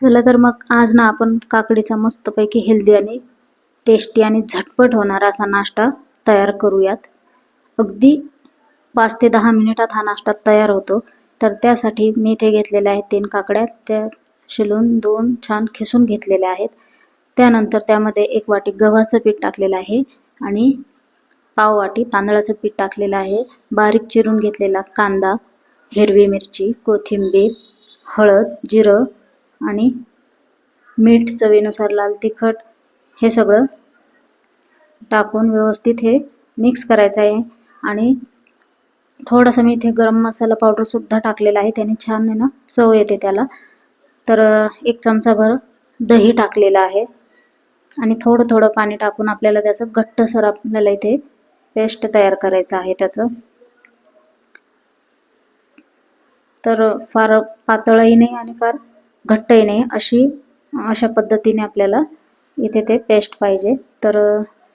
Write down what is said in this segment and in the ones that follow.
चला तर मग आज ना आपण काकडीचा मस्तपैकी हेल्दी आणि टेस्टी आणि झटपट होणारा असा नाश्ता तयार करूयात. अगदी पाच ते दहा मिनिटात हा नाश्ता तयार होतो. तर त्यासाठी मी इथे घेतलेल्या आहेत तीन काकड्या. त्या शिलून दोन छान खिसून घेतलेल्या आहेत. त्यानंतर त्यामध्ये एक वाटी गव्हाचं पीठ टाकलेलं आहे आणि पाव वाटी तांदळाचं पीठ टाकलेलं आहे. बारीक चिरून घेतलेला कांदा हिरवी मिरची कोथिंबीर हळद जिरं आणि मीठ चवीनुसार लाल तिखट हे सगळं टाकून व्यवस्थित हे मिक्स करायचं आहे. आणि थोडंसं मी इथे गरम मसाला पावडरसुद्धा टाकलेला आहे. त्याने छान आहे ना चव येते त्याला. तर एक चमचाभर दही टाकलेलं आहे. आणि थोडं थोडं पाणी टाकून आपल्याला त्याचं घट्टसर आपल्याला इथे पेस्ट तयार करायचं आहे त्याचं. तर फार पातळही नाही आणि फार घट्ट येणे अशी अशा पद्धतीने आपल्याला इथे ते पेस्ट पाहिजे. तर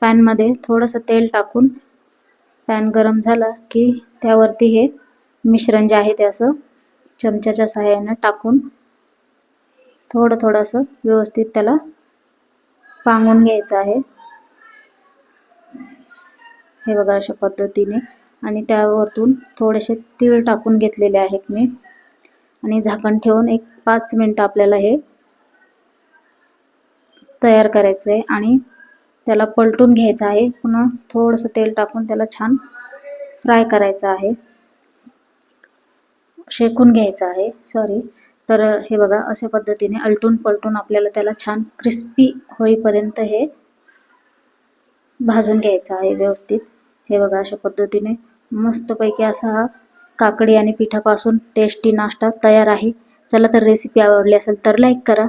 पॅनमध्ये थोडंसं तेल टाकून पॅन गरम झाला की त्यावरती हे मिश्रण जे आहे ते असं चमच्याच्या सहाय्यानं टाकून थोडं थोडंसं व्यवस्थित त्याला पांगून घ्यायचं आहे. हे बघा अशा पद्धतीने. आणि त्यावरतून थोडेसे तीळ टाकून घेतलेले आहेत मी. आणि झाकण ठेवून एक पाच मिनटं आपल्याला हे तयार करायचं आहे. आणि त्याला पलटून घ्यायचं आहे. पुन्हा थोडंसं तेल टाकून त्याला छान फ्राय करायचं आहे. शेकून घ्यायचं आहे. सॉरी. तर हे बघा अशा पद्धतीने अलटून पलटून आपल्याला त्याला छान क्रिस्पी होईपर्यंत हे भाजून घ्यायचं आहे व्यवस्थित. हे बघा अशा पद्धतीने मस्तपैकी असा हा काकडी आणि पिठापासून टेस्टी नाश्ता तयार आहे. चला तर रेसिपी आवडली असेल तर लाईक करा.